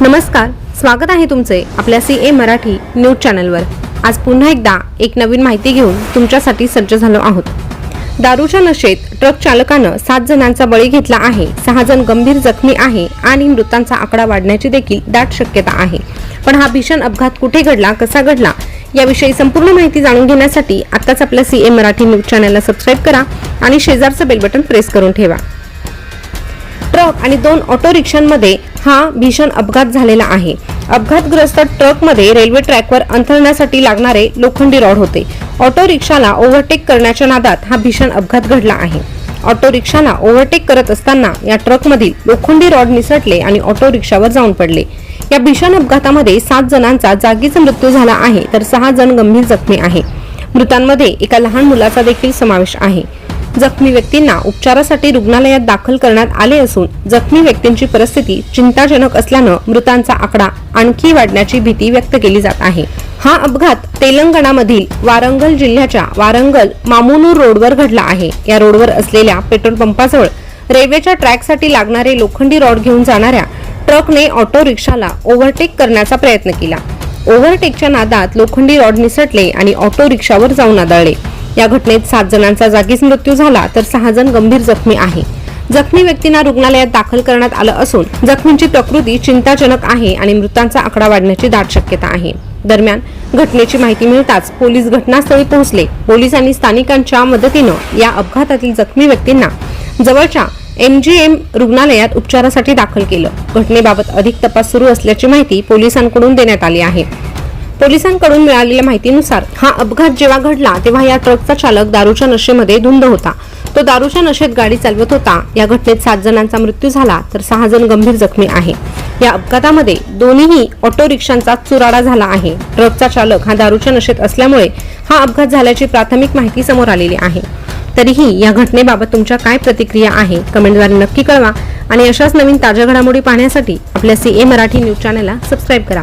नमस्कार स्वागत आहे तुमचे आपल्या सी ए मराठी न्यूज चॅनलवर. आज पुन्हा एकदा एक नवीन माहिती घेऊन तुमच्यासाठी सज्ज झालो आहोत. दारूच्या नशेत ट्रक चालकानं सात जणांचा बळी घेतला आहे सहा जण गंभीर जखमी आहे आणि मृतांचा आकडा वाढण्याची देखील दाट शक्यता आहे. पण हा भीषण अपघात कुठे घडला कसा घडला याविषयी संपूर्ण माहिती जाणून घेण्यासाठी आत्ताच आपल्या सी ए मराठी न्यूज चॅनलला सबस्क्राईब करा आणि शेजारचं बेल बटन प्रेस करून ठेवा. ट्रक आणि दोन ऑटो रिक्षांमध्ये हा भीषण अपघात झालेला आहे. अपघातग्रस्त ट्रकमध्ये रेल्वे ट्रॅकवर अंथरण्यासाठी लागणारे लोखंडी रॉड होते. ऑटो रिक्षाला ओव्हरटेक करण्याच्या नादात हा भीषण अपघात घडला आहे. ऑटो रिक्षाला ओव्हरटेक करत असताना या ट्रकमधील लोखंडी रॉड निसटले आणि ऑटो रिक्षावर जाऊन पडले. या भीषण अपघातामध्ये सात जणांचा जागीच मृत्यू झाला आहे तर सहा जण गंभीर जखमी आहे मृतांमध्ये एका लहान मुलाचा देखील समावेश आहे. जखमी व्यक्तींना उपचारासाठी रुग्णालयात दाखल करण्यात आले असून जखमी व्यक्तींची परिस्थिती चिंताजनक असल्यानं मृतांचा आकडा आणखी वाढण्याची भीती व्यक्त केली जात आहे. हा अपघात तेलंगणामधील वारंगल जिल्ह्याच्या वारंगल मामुनूर रोडवर घडला आहे. या रोडवर असलेल्या पेट्रोल पंपाजवळ रेल्वेच्या ट्रॅकसाठी लागणारे लोखंडी रॉड घेऊन जाणाऱ्या ट्रकने ऑटो रिक्षाला ओव्हरटेक करण्याचा प्रयत्न केला. ओव्हरटेकच्या नादात लोखंडी रॉड निसटले आणि ऑटो रिक्षावर जाऊन आदळले. या घटनेत सात जणांचा जागीच मृत्यू झाला तर सहा जण गंभीर जखमी आहे. जखमी व्यक्तींना रुग्णालयात दाखल करण्यात आलं असून जखमींची प्रकृती चिंताजनक आहे आणि मृतांचा आकडा वाढण्याची दाट शक्यता आहे. दरम्यान घटनेची माहिती मिळताच पोलीस घटनास्थळी पोहोचले. पोलिसांनी स्थानिकांच्या मदतीनं या अपघातातील जखमी व्यक्तींना जवळच्या एम जी एम रुग्णालयात उपचारासाठी दाखल केलं. घटनेबाबत अधिक तपास सुरू असल्याची माहिती पोलिसांकडून देण्यात आली आहे. पोलिसांकडून मिळालेल्या माहितीनुसार हा अपघात जेव्हा घडला तेव्हा या ट्रकचा चालक दारूच्या नशेमध्ये धुंद होता. तो दारूच्या नशेत गाडी चालवत होता. या घटनेत सात जणांचा मृत्यू झाला तर सहा जण गंभीर जखमी आहे. या अपघातामध्ये दोन्हीही ऑटो रिक्षांचा चुराडा झाला आहे. ट्रकचा चालक हा दारूच्या नशेत असल्यामुळे हा अपघात झाल्याची प्राथमिक माहिती समोर आलेली आहे. तरीही या घटनेबाबत तुमच्या काय प्रतिक्रिया आहे कमेंटद्वारे नक्की कळवा. आणि अशाच नवीन ताज्या घडामोडी पाहण्यासाठी आपल्या सी ए मराठी न्यूज चॅनलला सबस्क्राईब करा.